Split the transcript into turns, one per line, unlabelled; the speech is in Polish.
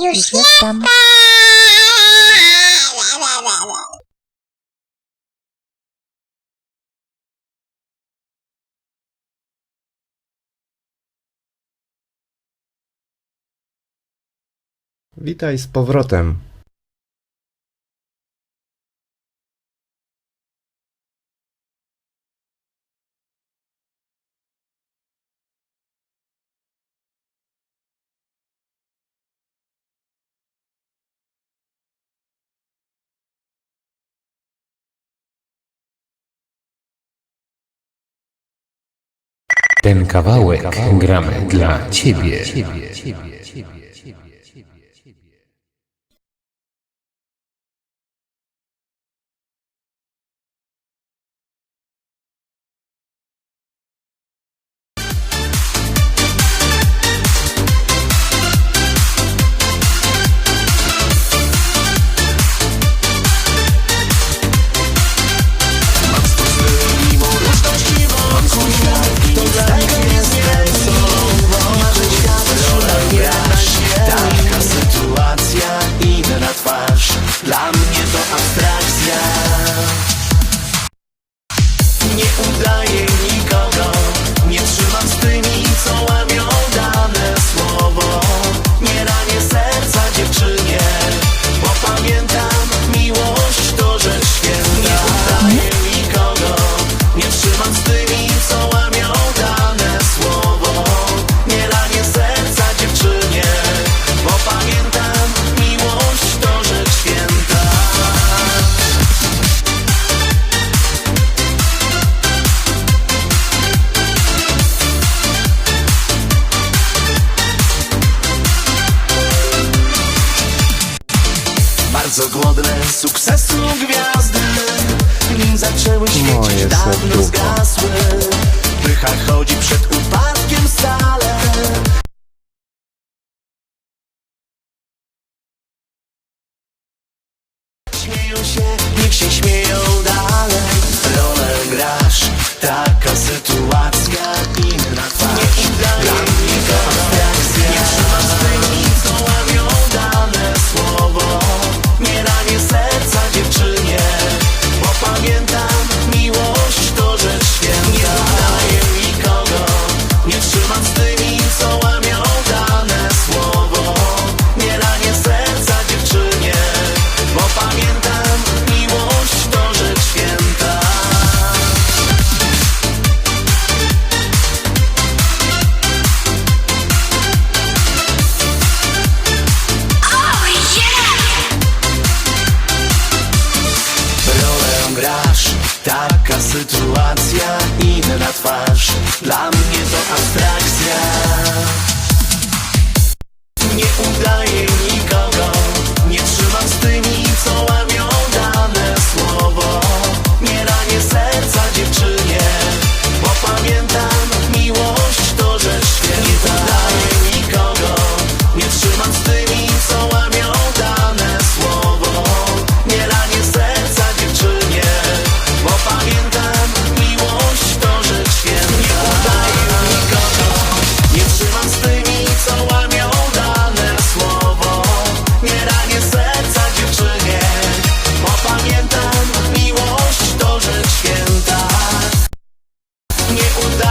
Już, Już jestem.
Witaj z powrotem.
Ten kawałek gramy dla Ciebie.
bardzo głodne sukcesu gwiazdy. Nim zaczęły świecić dawno zgasły. Pycha chodzi przed upadkiem stale Śmieją się, niech się śmieją. nie